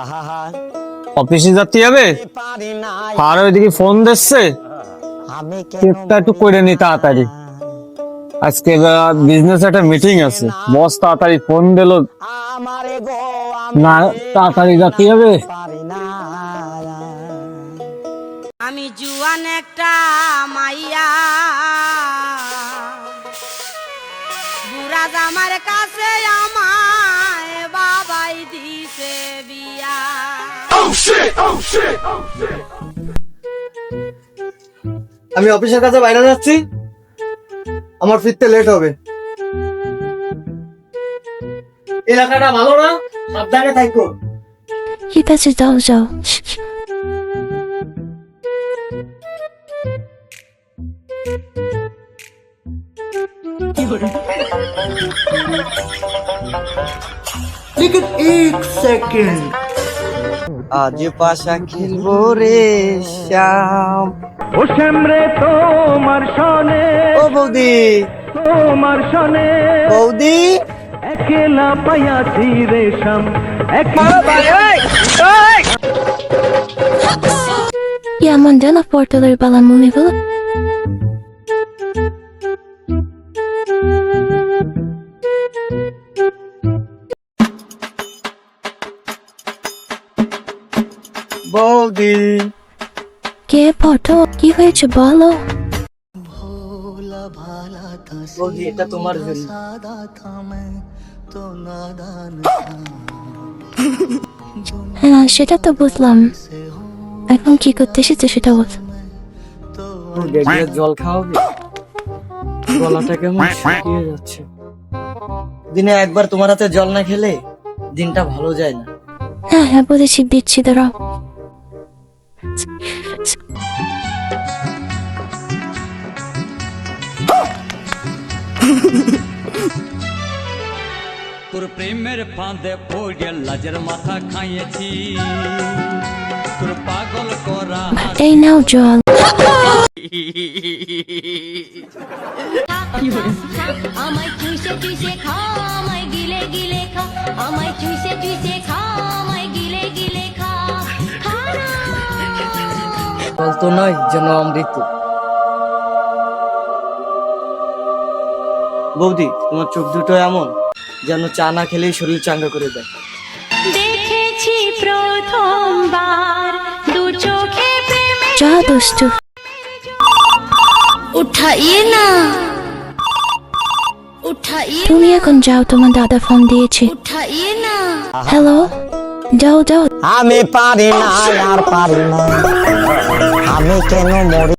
আহা অফিসে যাতে হবে আর ওইদিকে ফোন দিচ্ছে। আমি কেন চেকটা একটু করে নি তাড়াতাড়ি। আজকে বিজনেস একটা মিটিং আছে। বস তাড়াতাড়ি ফোন দিল। আমারে না তাড়াতাড়ি যাতে হবে আমি জুয়ান একটা মাইয়া। বুড়া জামার কাছে বিয়া আমি অফিসের কাছে বাইরে যাচ্ছি। আমার ফিরতে লেট হবে। এলাকাটা ভালো না? সাবধানে থাকো। ঠিক আছে যাও। যাও लेकिन एक सेकंड আজ পাশা খেলবো রে শ্যাম ও শ্যামরে তোমার সনে ও বৌদি তোমার সনে বৌদি একলা পাইয়াছি রে শ্যাম Yaman dana portaları balan mumi বৌদি। কে ফটো? কি হয়েছে বলো? বৌদি এটা তোমার জন্য। হ্যাঁ সেটা তো বুঝলাম। এখন কি করতে এসেছে সেটা বল। জল খাওয়াবে? গলাটা কেমন শুকিয়ে যাচ্ছে। দিনে একবার তোমার হাতে জল না খেলে দিনটা ভালো যায় না। হ্যাঁ হ্যাঁ বলেছি দিচ্ছি দাঁড়াও তোর প্রেমের ফাঁদে পড়ে লাজের মাথা খাইয়েছি তোর পাগল করা এই নাও জল আমায় চুষে চুষে খা আমায় গিলে গিলে খা আমায় চুষে চুষে খা জল তো নয় যেন অমৃত। বৌদি তোমার চোখ দুটো এমন যেন চা না খেলেই শরীর চাঙ্গা করে দেয়। দেখেছি প্রথমবার দু চোখে যা উঠাইয়ে না। উঠাইয়ে তুমি এখন যাও তোমার দাদা ফোন দিয়েছে। উঠাইয়ে না। হ্যালো যাও যাও। আমি পারি না আর পারি না। আমি কেন মরি?